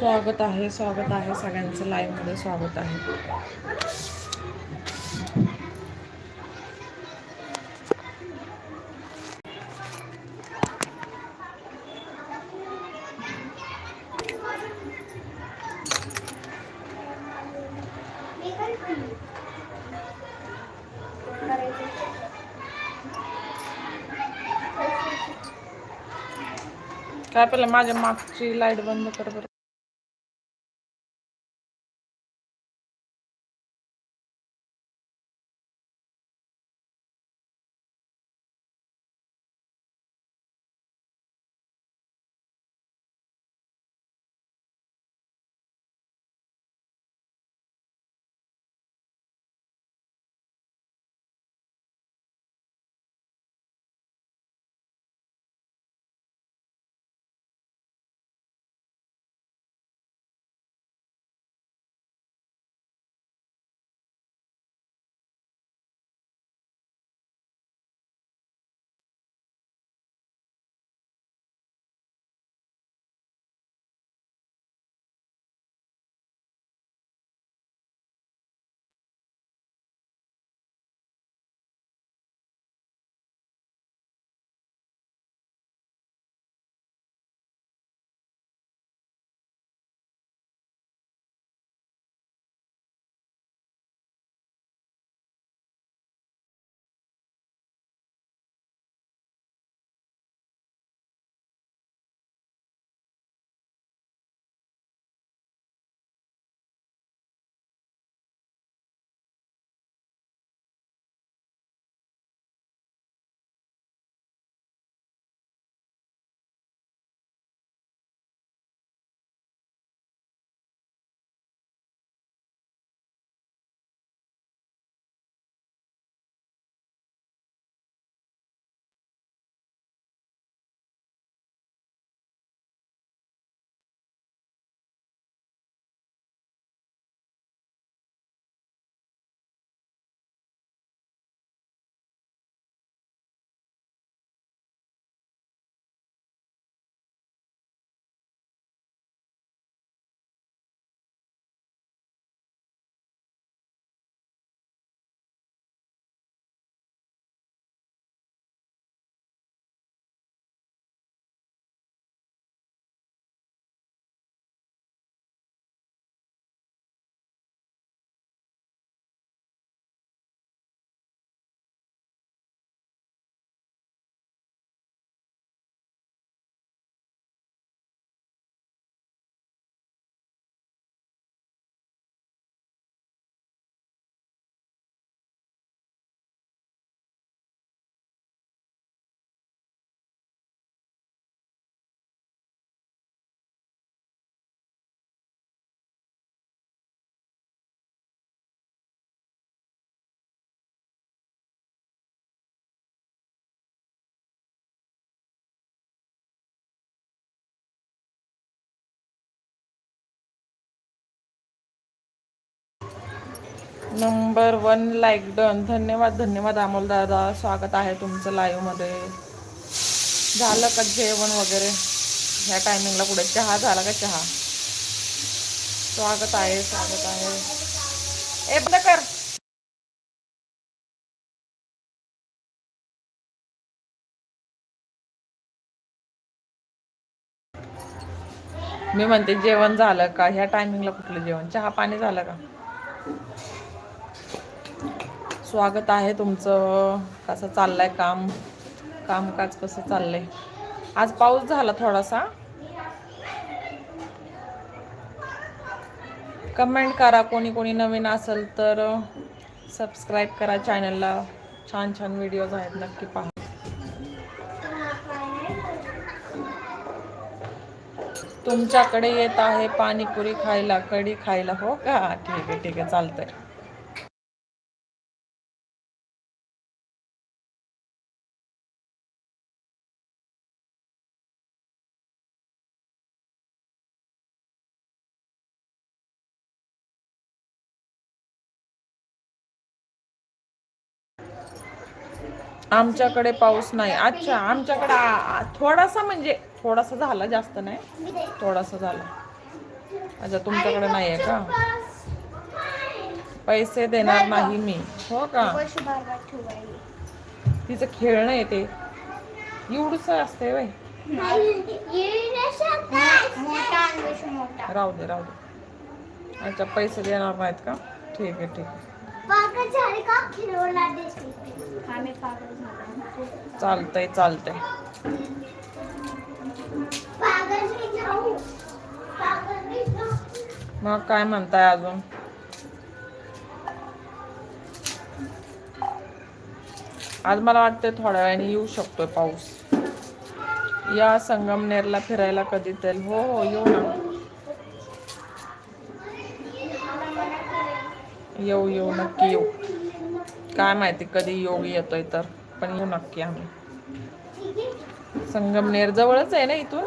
स्वागत आहे स्वागत आहे. सगळ्यांचं लाईव्हमध्ये स्वागत आहे. काय पहिलं माझ्या मागची लाइट बंद कर बरं. Number one like done. धन्यवाद धन्यवाद अमोल दादा. स्वागत आहे तुमचं लाईव्हमध्ये झालं का जेवण वगैरे? ह्या टायमिंगला कुठे चहा झाला का चहा? स्वागत आहे स्वागत आहे. ए बंद कर. मी म्हणते जेवण झालं का? ह्या टायमिंगला कुठलं जेवण? चहा पाणी झालं का? स्वागत आहे तुमचं. कसं चाललंय काम? कामकाज कसं चाललंय? आज पाऊस झाला थोडासा. कमेंट करा कोणी कोणी नवीन असेल तर सबस्क्राईब करा चॅनलला. छान छान व्हिडिओज आहेत नक्की पहा. तुमच्याकडे येत आहे पाणीपुरी खायला कढी खायला. हो का? ठीक आहे ठीक आहे चालतंय. आमच्याकडे पाऊस नाही. अच्छा आमच्याकडे थोडासा म्हणजे थोडासा झाला जास्त नाही. थोडासा झाला. अच्छा तुमच्याकडे नाही आहे का? पैसे देणार नाही मी. हो का? तिचं खेळणं येते ते. एवढंच असते वय. राहू दे राहू दे. अच्छा पैसे देणार नाहीत का? ठीक आहे ठीक आहे. चालतंय चालतंय. मग काय म्हणताय अजून? आज मला वाटतं थोड्या वेळाने येऊ शकतोय पाऊस. या संगमनेरला फिरायला कधी तर हो हो येऊ ना. येऊ येऊ नक्की येऊ. काय माहिती कधी योग येतोय तर पण येऊ नक्की आम्ही. संगमनेर जवळच आहे ना इथून?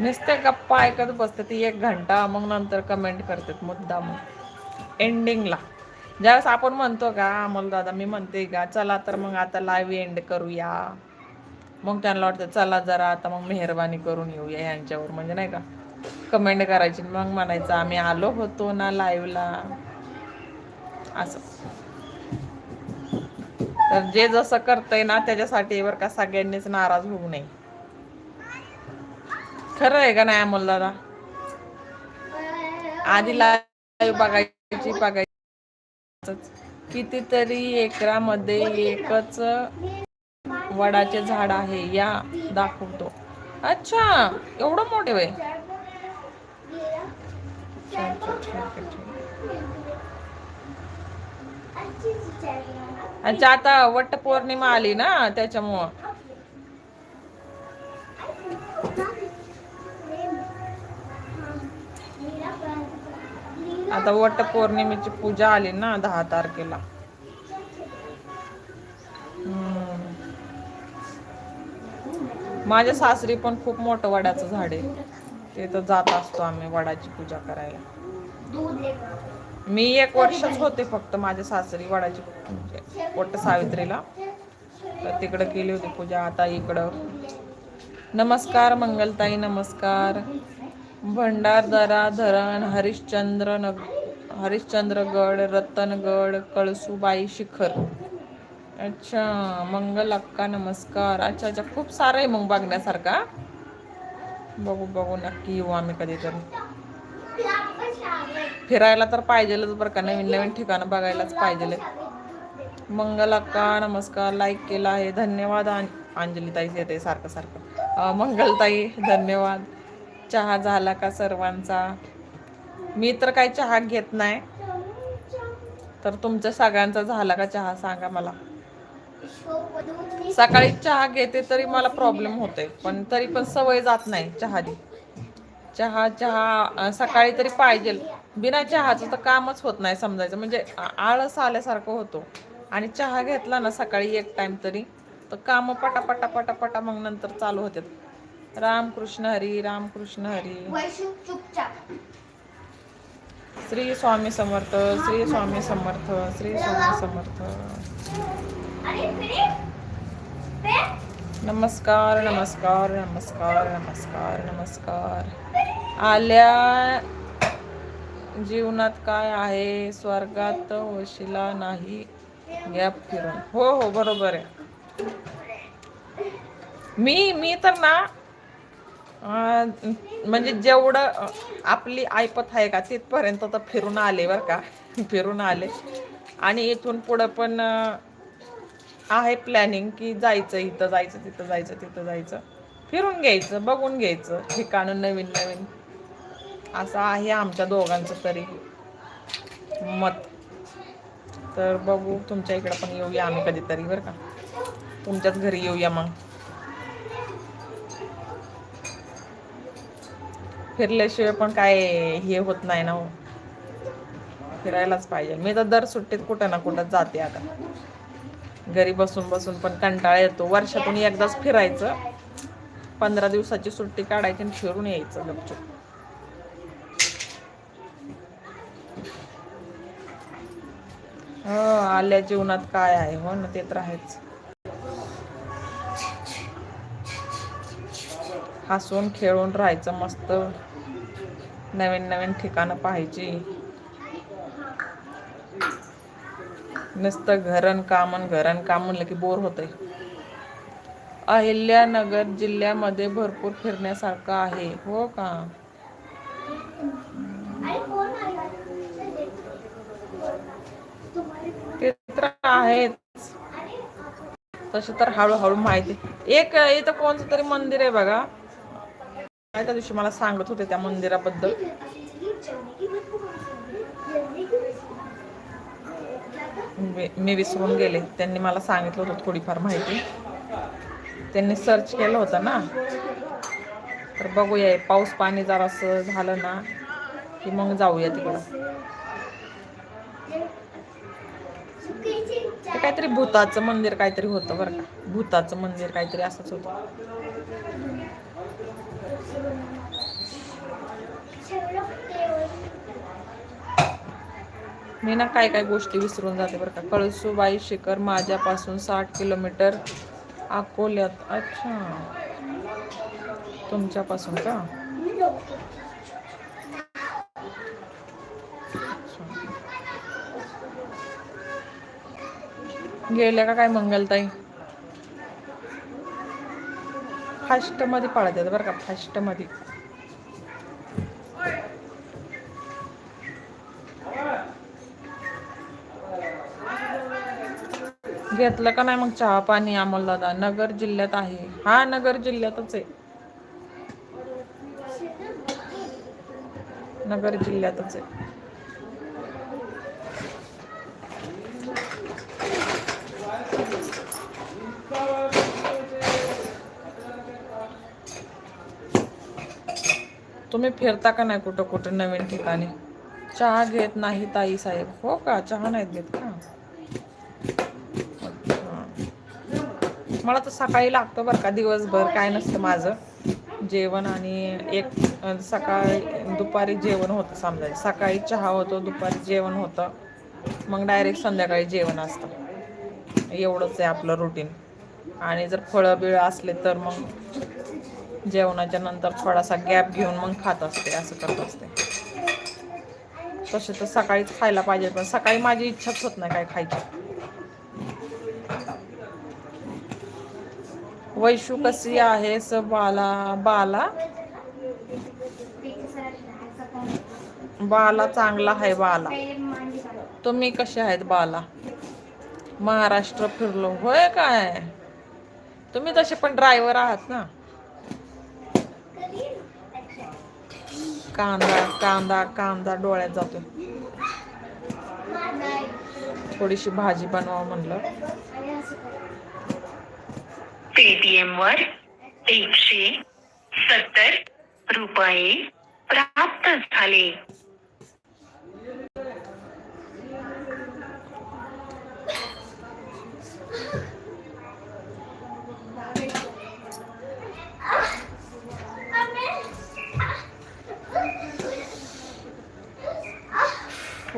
नुसते गप्पा ऐकत बसते ती एक घंटा मग नंतर कमेंट करतात मुद्दाम एंडिंगला ज्यावेळेस आपण म्हणतो का अमोल दादा मी म्हणते का चला तर मग आता लाईव्ह एंड करूया. मग त्यांना वाटतं चला जरा आता मग मेहरबानी करून येऊया यांच्यावर. म्हणजे नाही का कमेंट करायची मग म्हणायचं आम्ही आलो होतो ना लाईव्हला असं. तर जे जसं करतंय ना त्याच्यासाठी बर का सगळ्यांनीच नाराज होऊ नये. खरं आहे का नाही अमोल दादा? आधी लाईव्ह बघायची बघायची. कितीतरी एकरामध्ये एकच वडाचे झाड आहे. या दाखवतो. अच्छा एवढं मोठे वय अच्छा, अच्छा आता वट पौर्णिमा आली ना त्याच्यामुळं. आता वट पौर्णिमेची पूजा आली ना दहा तारखेला. माझ्या सासरी पण खूप मोठं वडाचं झाड आहे. ते तर जात असतो आम्ही वडाची पूजा करायला. मी एक वर्षच होते फक्त माझ्या सासरी वडाची म्हणजे वट सावित्रीला. तर तिकडं केली होती पूजा. आता इकडं नमस्कार मंगलताई नमस्कार. भंडारदरा धरण हरिश्चंद्र नग हरिश्चंद्रगड रतनगड कळसुबाई शिखर. अच्छा मंगल अक्का नमस्कार. अच्छा अच्छा खूप सारं आहे मग बघण्यासारखा बघू बघू नक्की येऊ आम्ही कधीतरी. फिरायला तर पाहिजेलच बरं का नवीन नवीन ठिकाणं बघायलाच पाहिजे मंगल अक्का नमस्कार लाईक केला आहे धन्यवाद अंजली ताई येते सारखं सारखं. मंगलताई धन्यवाद. चहा झाला का सर्वांचा? मी तर काही चहा घेत नाही. तर तुमच्या सगळ्यांचा झाला का चहा सांगा मला. सकाळी चहा घेते तरी मला प्रॉब्लेम होते पण तरी पण सवय जात नाही चहाची. चहा चहा सकाळी तरी पाहिजे. बिना चहाचं तर कामच होत नाही समजायचं. म्हणजे आळस आल्यासारखं होतो. आणि चहा घेतला ना सकाळी एक टाइम तरी तर कामं पटापटा पटापटा मग नंतर चालू होतात. रामकृष्ण हरी रामकृष्ण हरी. श्री स्वामी समर्थ श्री स्वामी समर्थ श्री स्वामी समर्थ. नमस्कार नमस्कार नमस्कार नमस्कार नमस्कार. आल्या. जीवनात काय आहे? स्वर्गात वशिला नाही. गॅप फिरून. हो हो बरोबर आहे. मी मी तर ना म्हणजे जेवढं आपली ऐपत आहे का तिथपर्यंत तर फिरून आले बरं का. फिरून आले. आणि इथून पुढं पण आहे प्लॅनिंग की जायचं इथं जायचं तिथं जायचं तिथं जायचं. फिरून घ्यायचं बघून घ्यायचं ठिकाणं नवीन नवीन. असं आहे आमच्या दोघांचं तरी मत. तर बघू तुमच्या इकडं पण येऊया आम्ही कधीतरी बरं का. तुमच्याच घरी येऊया मग. फिरल्याशिवाय पण काय हे होत नाही ना हो. फिरायलाच पाहिजे. मी तर दर सुट्टीत कुठं ना कुठं जाते आता. घरी बसून बसून पण कंटाळा येतो. वर्षातून एकदाच फिरायचं. पंधरा दिवसाची सुट्टी काढायची आणि फिरून यायचं गपचूप. हो आल्या जीवनात काय आहे हो ना ते तर आहेच. हसून खेळून राहायचं मस्त. नवीन नवीन ठिकाणं पाहायची. नुसतं घरण कामन घरण काम म्हणलं की बोर होतंय. अहिल्यानगर जिल्ह्यामध्ये भरपूर फिरण्यासारखं आहे. हो का? ते तर आहेच. तसे तर हळूहळू माहिती. एक इथं कोणतं तरी मंदिर आहे बघा. काय त्या दिवशी मला सांगत होते त्या मंदिराबद्दल. मी- विसरून गेले. त्यांनी मला सांगितलं होतं थोडीफार माहिती. त्यांनी सर्च केलं होतं ना. तर बघूया पाऊस पाणी जरासं झालं ना की मग जाऊया तिकडं. काहीतरी भूताचं मंदिर काहीतरी होतं बरं का. भूताचं मंदिर काहीतरी असंच होतं. मी ना काय काय गोष्टी विसरून जाते बरं का. कळसुबाई शिखर माझ्यापासून साठ किलोमीटर अकोल्यात. अच्छा. तुमच्यापासून का? गेल्या का काय मंगलताई? फास्टमध्ये पाळत येतं बरं का फास्टमध्ये घेतलं का नाही मग चहा पाणी अमोल दादा नगर जिल्ह्यात आहे. हा नगर जिल्ह्यातच आहे. नगर जिल्ह्यातच आहे. तुम्ही फिरता का नाही कुठं कुठं नवीन ठिकाणी? चहा घेत नाही ताई साहेब. हो का? चहा नाहीत घेत का? मला तर सकाळी लागतं बरं का दिवसभर. काय नसतं माझं. जेवण आणि एक सकाळी दुपारी जेवण होतं समजायचं सकाळी चहा होतो दुपारी जेवण होतं. मग डायरेक्ट संध्याकाळी जेवण असतं. एवढंच आहे आपलं रुटीन आणि जर फळं बिळं असले तर मग जेवणाच्या नंतर थोडासा गॅप घेऊन मग खात असते असं करत असते. तसे तर सकाळीच खायला पाहिजे पण सकाळी माझी इच्छाच होत नाही काय खायची. वैशू कशी आहेस बाला बाला? बाला चांगला आहे बाला. तुम्ही कसे आहेत बाला? महाराष्ट्र फिरलो होय काय? तुम्ही तसे पण ड्रायव्हर आहात ना? कांदा कांदा कांदा डोळ्यात जातो थोडीशी भाजी बनवावं म्हणलं. पेटीएम वर एकशे सत्तर रुपये प्राप्त झाले.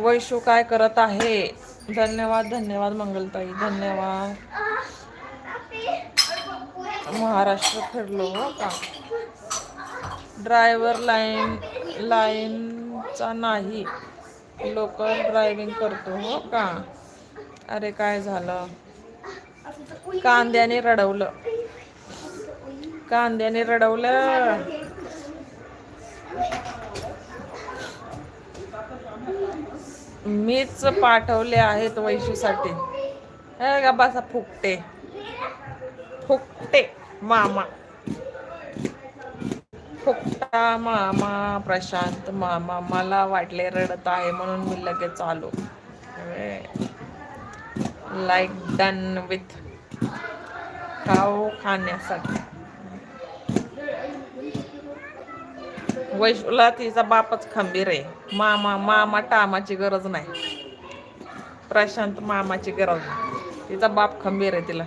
वैशू काय करत आहे? धन्यवाद धन्यवाद मंगलताई धन्यवाद. महाराष्ट्र फिरलो हो का? ड्रायव्हर लाईन लाईनचा नाही. लोकल ड्रायव्हिंग करतो हो का? अरे काय झालं? कांद्याने रडवलं. कांद्याने रडवलं. मीच पाठवले आहेत वैशूसाठी. हे का फुकटे. फुकटे मामा. फुकटा मामा प्रशांत मामा. मला वाटले रडत आहे म्हणून मी लगेच आलो. लाईक डन विथ खाऊ खाण्यासाठी. वैशूला तिचा बापच खंबीर आहे. मामा मामा टामाची गरज नाही. प्रशांत मामाची गरज नाही. तिचा बाप खंबीर आहे तिला.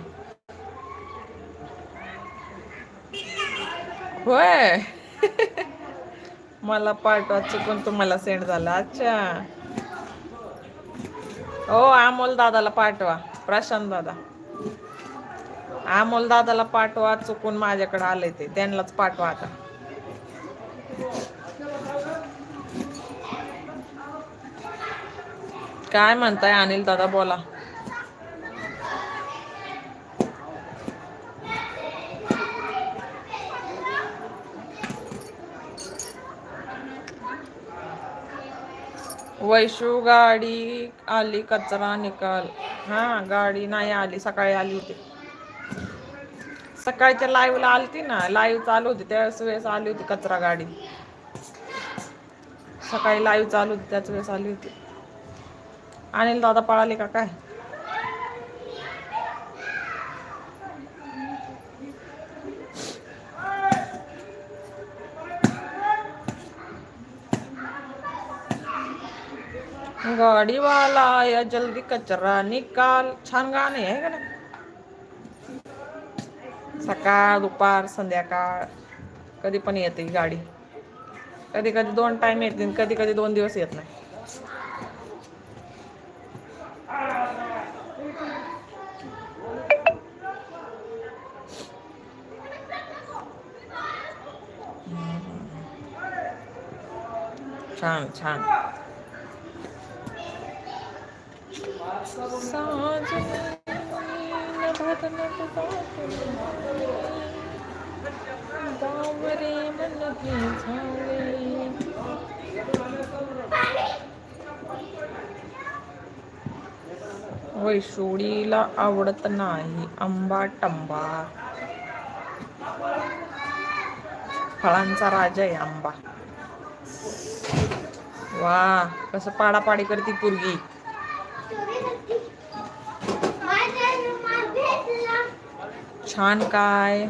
होय. मला पाठवा चुकून तुम्हाला सेंड झाला. अच्छा. हो अमोल दादाला पाठवा. प्रशांत दादा. अमोल दादाला पाठवा चुकून माझ्याकडे आले ते. त्यांनाच पाठवा आता. काय म्हणताय अनिल दादा बोला. वैशू गाडी आली कचरा निकाल. हा गाडी नाही आली सकाळी आली होती. सकाळच्या लाईव्हला आलती ना लाईव्ह चालू होती त्यावेळेस वेळेस आली होती कचरा गाडी. सकाळी लाईव्ह चालू होती त्याच वेळेस आली होती. अनिल दादा पळाले का काय? गाडीवाला या जल्दी कचरा निकाल. छान गाणे आहे का नाही? सकाळ दुपार संध्याकाळ कधी पण येते ही गाडी. कधी कधी दोन टाइम येते कधी कधी दोन दिवस येत नाही. छान छान. वैशोडीला आवडत नाही आंबा टंबा. फळांचा राजा आहे आंबा. वा कसं पाडापाडी करती पुरगी. छान काय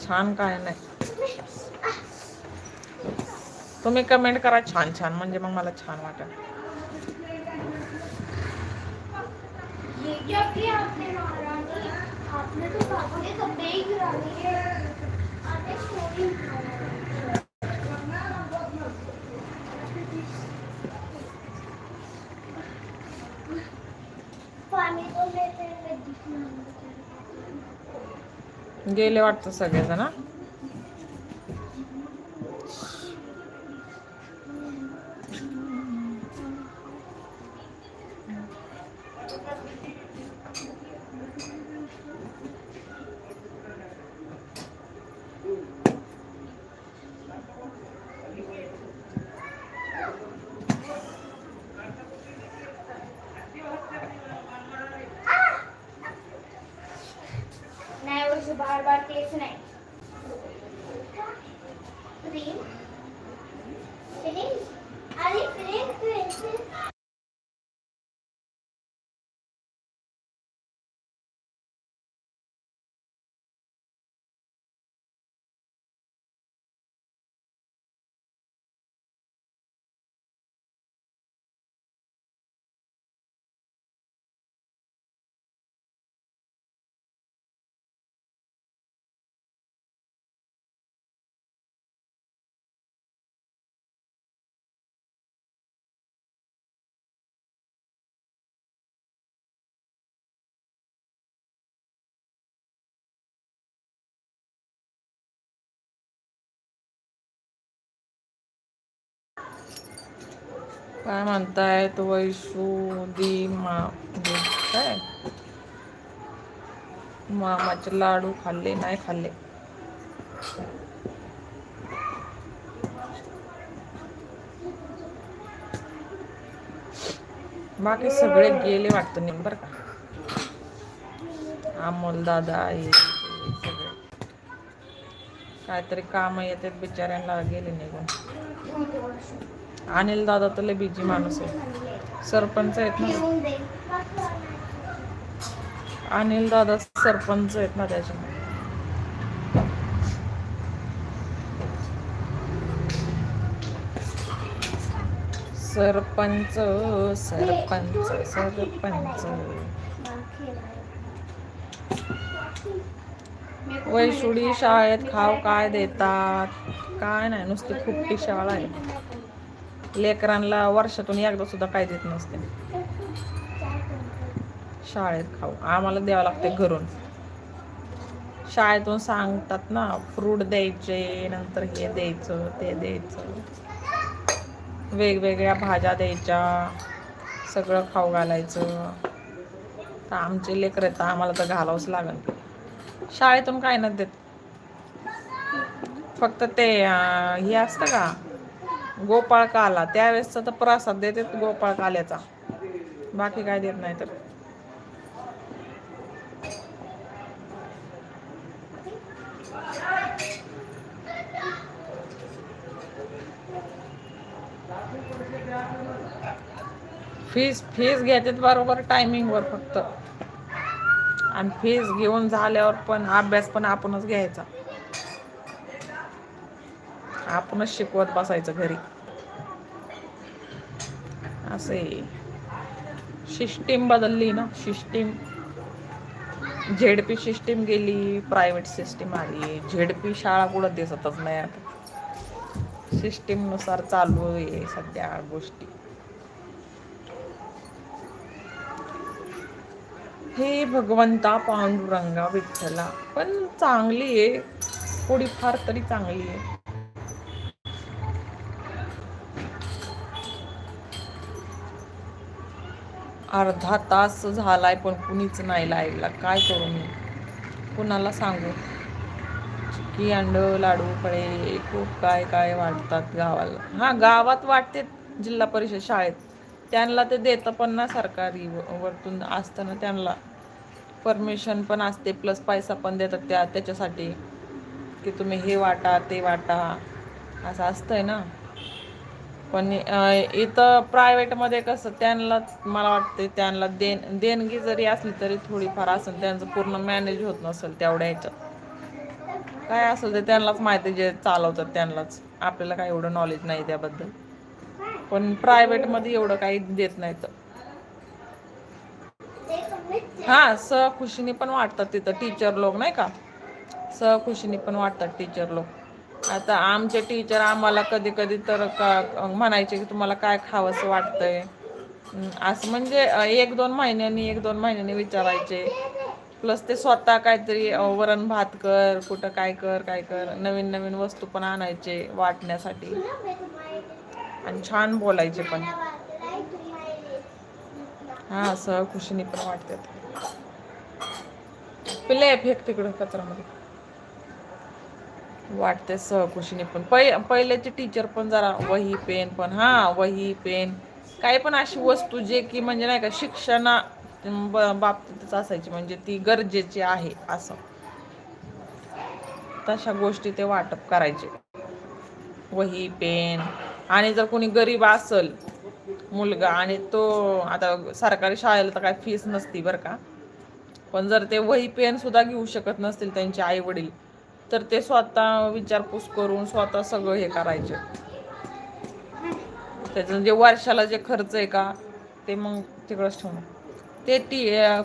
छान काय नाही. तुम्ही कमेंट करा छान छान. म्हणजे मग मला छान वाटेल. तो गेले वाटतं सगळेजण हा? नहीं उसे बार बार तेज नहीं प्रेम प्रेम अरे प्रेम प्रेम काय म्हणताय तो वैशू दी मा काय? मामाचे लाडू खाल्ले नाही खाल्ले. बाकी सगळे गेले वाटतं नाही बरं का. अमोल दादा आहे सगळे. काहीतरी काम येतात बिचाऱ्यांना गेले निघून. अनिल दादा तर लय बिजी माणूस आहे. सरपंच आहेत ना. अनिल दादा सरपंच आहेत ना त्याच्यामुळे सरपंच सरपंच सरपंच. वैशुडी शाळेत खाव काय देतात? काय नाही नुसती खुपटी शाळा आहे. लेकरांना वर्षातून एकदा सुद्धा काय देत नसते. शाळेत खाऊ. आम्हाला द्यावं लागते घरून. शाळेतून सांगतात ना फ्रूट द्यायचे नंतर हे द्यायचं ते द्यायचं. वेगवेगळ्या भाज्या द्यायच्या सगळं खाऊ घालायचं. तर आमचे लेकर आहेत तर आम्हाला तर घालावंच लागेल. शाळेतून काय न देत. फक्त ते हे असतं का गोपाळ काला त्यावेळेसचा तर प्रसाद देतात गोपाळ काल्याचा बाकी काय देत नाही तर. फीस फीस घेतात बरोबर टायमिंगवर फक्त. आणि फीस घेऊन झाल्यावर पण अभ्यास पण आपणच घ्यायचा. आपणच शिकवत बसायचं घरी. असे. सिस्टीम बदलली ना सिस्टीम. झेडपी सिस्टीम गेली प्रायव्हेट सिस्टीम आली. झेडपी शाळा कुठं दिसतच नाही आता. सिस्टीमनुसार चालू आहे सध्या गोष्टी. हे भगवंता पांडुरंगा विठ्ठला. पण चांगली आहे. थोडीफार तरी चांगली आहे. अर्धा तास झालाय पण कुणीच नाही लाईव्हला. काय करू मी? कुणाला सांगू? की अंड लाडू फळे खूप काय काय वाटतात गावाला. हा गावात वाटते जिल्हा परिषद शाळेत. त्यांना ते देतं पण ना सरकारी व- वरतून असतं ना त्यांना. परमिशन पण असते प्लस पैसा पण देतात त्या त्याच्यासाठी. की तुम्ही हे वाटा ते वाटा. असं असतंय ना. पण इथं प्रायव्हेटमध्ये कसं त्यांना मला वाटते त्यांना देण देणगी जरी असली तरी थोडीफार असेल त्यांचं पूर्ण मॅनेज होत नसेल तेवढ्या ह्याच्यात. काय असेल ते त्यांनाच माहिती जे चालवतात त्यांनाच. आपल्याला काय एवढं नॉलेज नाही त्याबद्दल. पण प्रायव्हेटमध्ये एवढं काही देत नाही तर हा सहखुशीने पण वाटतात तिथं टीचर लोक नाही का? सहखुशीने पण वाटतात टीचर लोक. आता आमचे टीचर आम्हाला कधी कधी तर का म्हणायचे की तुम्हाला काय खावंसं वाटतंय? असं म्हणजे एक दोन महिन्यांनी एक दोन महिन्यांनी विचारायचे. प्लस ते स्वतः काहीतरी वरण भात कर कुठं काय कर काय कर नवीन नवीन वस्तू पण आणायचे वाटण्यासाठी. आणि छान बोलायचे पण. हा सहखुशीने पण वाटतात. पिले फेक तिकडं कचरामध्ये वाटते सहकुशीने पण. पै पहिल्याचे टीचर पण जरा वही पेन पण. हा वही पेन. काही पण अशी वस्तू जे की म्हणजे नाही का शिक्षणा बाबतीतच असायची. म्हणजे ती गरजेची आहे असं. तशा गोष्टी ते वाटप करायचे. वही पेन. आणि जर कोणी गरीब असल मुलगा आणि तो आता सरकारी शाळेला तर काय फीस नसती बरं का. पण जर ते वही पेन सुद्धा घेऊ शकत नसतील त्यांचे आई वडील तर ते स्वतः विचारपूस करून स्वतः सगळं हे करायचे. त्याचं जे वर्षाला जे खर्च आहे का ते मग तिकडंच ठेवणं. ते टी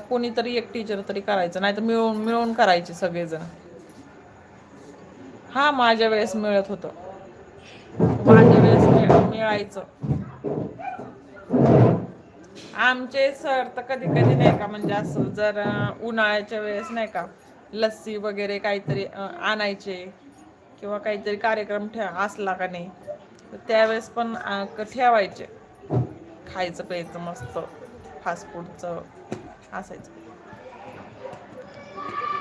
कोणीतरी एक टीचर तरी करायचं नाही तर मिळून मिळून करायचे सगळेजण. हा माझ्या वेळेस मिळत होतं. माझ्या वेळेस मिळायचं. आमचे सर तर कधी कधी नाही का म्हणजे असं जर उन्हाळ्याच्या वेळेस नाही का लस्सी वगैरे काहीतरी आणायचे किंवा काहीतरी कार्यक्रम ठे असला का नाही तर त्यावेळेस पण ठेवायचे. खायचं प्यायचं मस्त फास्ट फूडचं असायचं.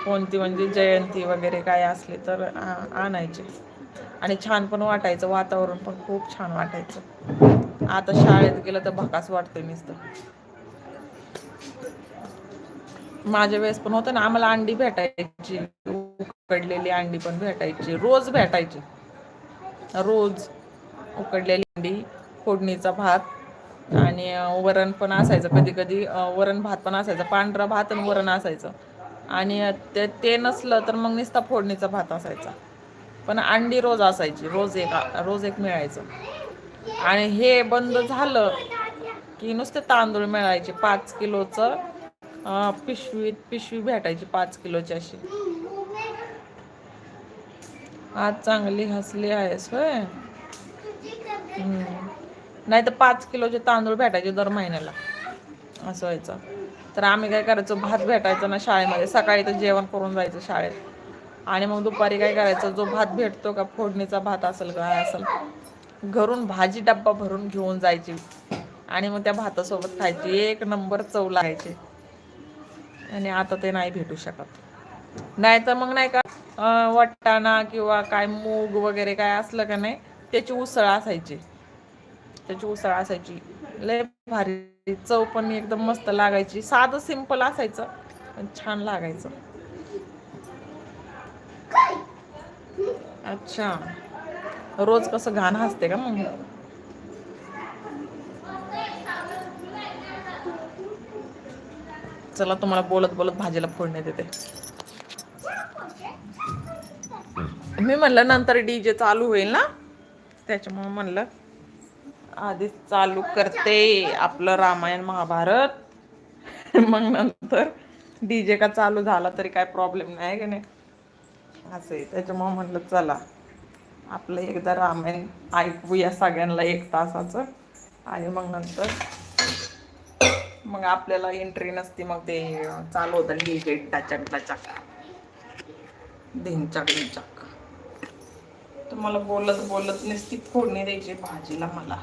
कोणती म्हणजे जयंती वगैरे काय असली तर आणायचे. आणि छान पण वाटायचं वातावरण पण खूप छान वाटायचं. आता शाळेत गेलं तर भकास वाटतंय नुसतं. माझ्या वेळेस पण होतं ना आम्हाला अंडी भेटायची उकडलेली अंडी पण भेटायची रोज भेटायची. रोज उकडलेली अंडी फोडणीचा भात आणि वरण पण असायचं. कधी कधी वरण भात पण असायचं पांढरा भात आणि वरण असायचं. आणि ते ते नसलं तर मग नुसता फोडणीचा भात असायचा. पण अंडी रोज असायची रोज एक रोज एक मिळायचं. आणि हे बंद झालं की नुसते तांदूळ मिळायचे पाच किलोचं पिशवीत पिशवी भेटायची पाच किलोची अशी. आज चांगली हसली आहेस होय. नाही तर पाच किलोचे तांदूळ भेटायचे दर महिन्याला. असं व्हायचं. तर आम्ही काय करायचो भात भेटायचा ना शाळेमध्ये. सकाळी तर जेवण करून जायचं शाळेत. आणि मग दुपारी काय करायचं जो भात भेटतो का फोडणीचा भात असेल काय असेल घरून भाजी डब्बा भरून घेऊन जायची. आणि मग त्या भातासोबत खायची. एक नंबर चव लागायची. आणि आता ते नाही भेटू शकत. नाही तर मग नाही का अं, वाटाणा किंवा काय मूग वगैरे काय असलं का नाही त्याची उसळ असायची. त्याची उसळ असायची. लय भारी. चव पण एकदम मस्त लागायची. साधं सिंपल असायचं पण छान लागायचं. अच्छा. रोज कसं घाण हसते का मग चला तुम्हाला बोलत बोलत भाजीला फोडण्यात देते. मी म्हणलं नंतर डीजे चालू होईल ना? त्याच्यामुळे म्हणलं आधीच चालू करते आपलं रामायण महाभारत. मग नंतर डीजे का चालू झाला तरी काय प्रॉब्लेम नाही का नाही? असं आहे. त्याच्यामुळे म्हणलं चला आपलं एकदा रामायण ऐकूया सगळ्यांना एक तासाचं. आणि मग नंतर मग आपल्याला एंट्री नसती मग ते चालू होतं. डीजे टचक टचक. ढिंचक तर तुम्हाला बोलत बोलत नसती फोडणी द्यायची भाजीला मला.